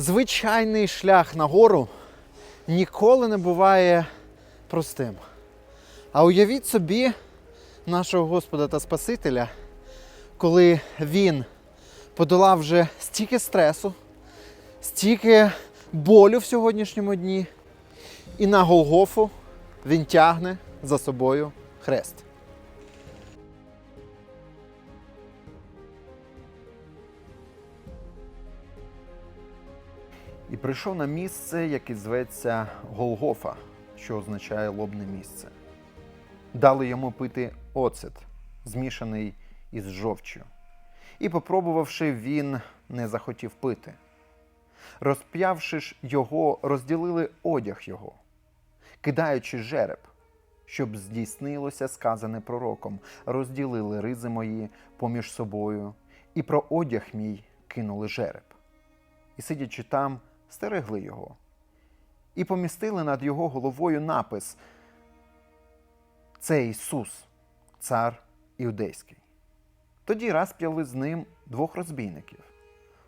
звичайний шлях на гору ніколи не буває простим. А уявіть собі нашого Господа та Спасителя, коли він подолав вже стільки стресу, стільки болю в сьогоднішньому дні, і на Голгофу він тягне за собою хрест. І прийшов на місце, яке зветься Голгофа, що означає лобне місце. Дали йому пити оцет, змішаний із жовчю. І, попробувавши, він не захотів пити. Розп'явши ж його, розділили одяг його, кидаючи жереб, щоб здійснилося сказане пророком, розділили ризи мої поміж собою, і про одяг мій кинули жереб. І сидячи там, стерегли його, і помістили над його головою напис Це Ісус, цар Іудейський. Тоді розп'яли з ним двох розбійників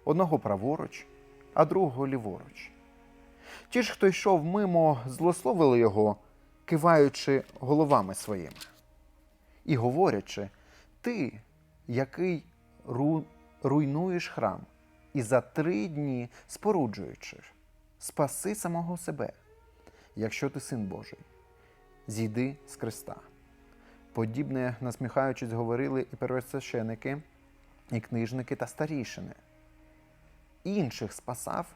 одного праворуч, а другого ліворуч. Ті ж, хто йшов мимо, злословили його, киваючи головами своїми, і говорячи: Ти, який ру... руйнуєш храм, і за три дні споруджуючи, спаси самого себе, якщо ти син Божий, зійди з креста. Подібне, насміхаючись, говорили і первосвященики, і книжники та старішини. Інших спасав,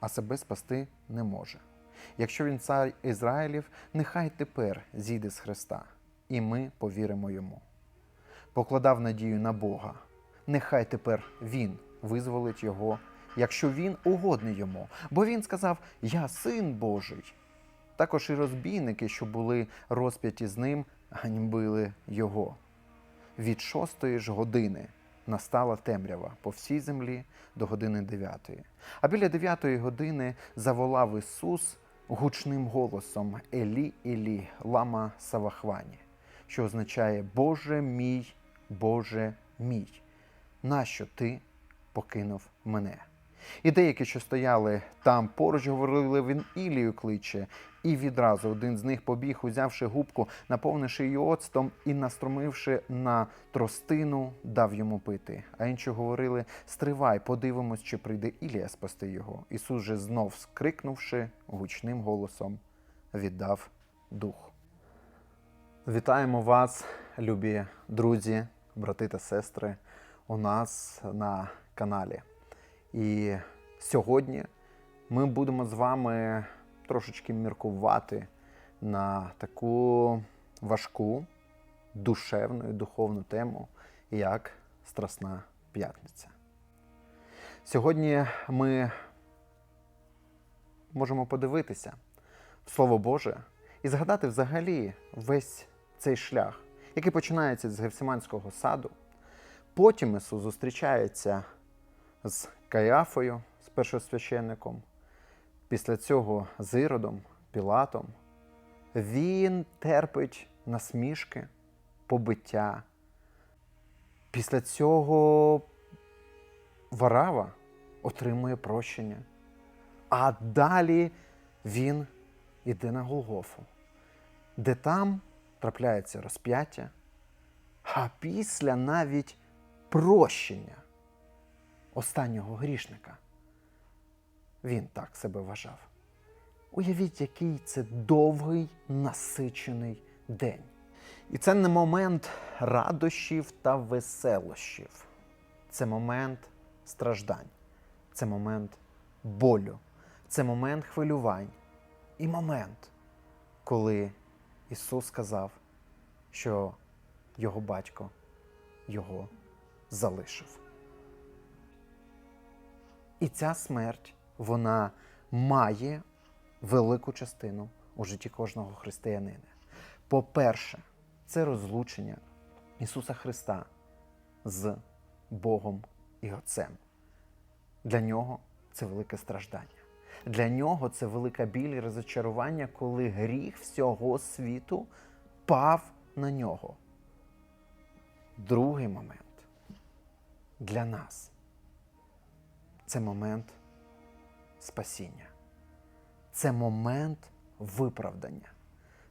а себе спасти не може. Якщо він цар Ізраїлів, нехай тепер зійде з Христа, і ми повіримо йому. Покладав надію на Бога. Нехай тепер він визволить його, якщо він угодний йому. Бо він сказав: Я син Божий. Також і розбійники, що були розп'яті з ним, ганьбили його. Від шостої ж години настала темрява по всій землі до години дев'ятої. А біля дев'ятої години заволав Ісус гучним голосом Елі Елі лама Савахвані, що означає Боже мій, Боже мій, нащо ти покинув мене? І деякі, що стояли там поруч, говорили, він Ілію кличе, і відразу один з них побіг, узявши губку, наповнивши її оцтом і настромивши на тростину, дав йому пити. А інші говорили: Стривай, подивимось, чи прийде Ілія спасти його. Ісус же знов скрикнувши гучним голосом, віддав дух. Вітаємо вас, любі друзі, брати та сестри, у нас на каналі. І сьогодні ми будемо з вами трошечки міркувати на таку важку, душевну і духовну тему, як Страсна П'ятниця. Сьогодні ми можемо подивитися в Слово Боже і згадати взагалі весь цей шлях, який починається з Гефсиманського саду. Потім Ісус зустрічається з Каяфою, з першосвященником, після цього з Іродом, Пілатом. Він терпить насмішки, побиття. Після цього Варава отримує прощення. А далі він іде на Голгофу, де там трапляється розп'яття, а після навіть прощення останнього грішника. Він так себе вважав. Уявіть, який це довгий насичений день. І це не момент радощів та веселощів. Це момент страждань, це момент болю, це момент хвилювань і момент, коли Ісус сказав, що його батько його залишив. І ця смерть, вона має велику частину у житті кожного християнина. По-перше, це розлучення Ісуса Христа з Богом і Отцем. Для нього це велике страждання. Для нього це велика біль і розочарування, коли гріх всього світу пав на нього. Другий момент. Для нас це момент спасіння. Це момент виправдання.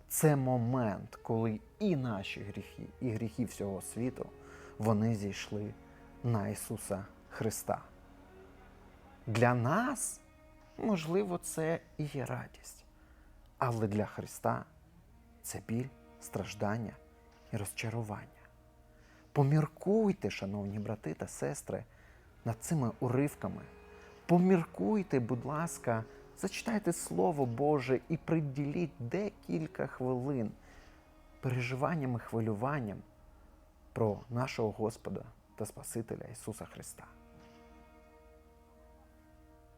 Це момент, коли і наші гріхи, і гріхи всього світу вони зійшли на Ісуса Христа. Для нас, можливо, це і є радість, але для Христа це біль, страждання і розчарування. Поміркуйте, шановні брати та сестри, над цими уривками. Поміркуйте, будь ласка, зачитайте Слово Боже і приділіть декілька хвилин переживанням і хвилюванням про нашого Господа та Спасителя Ісуса Христа.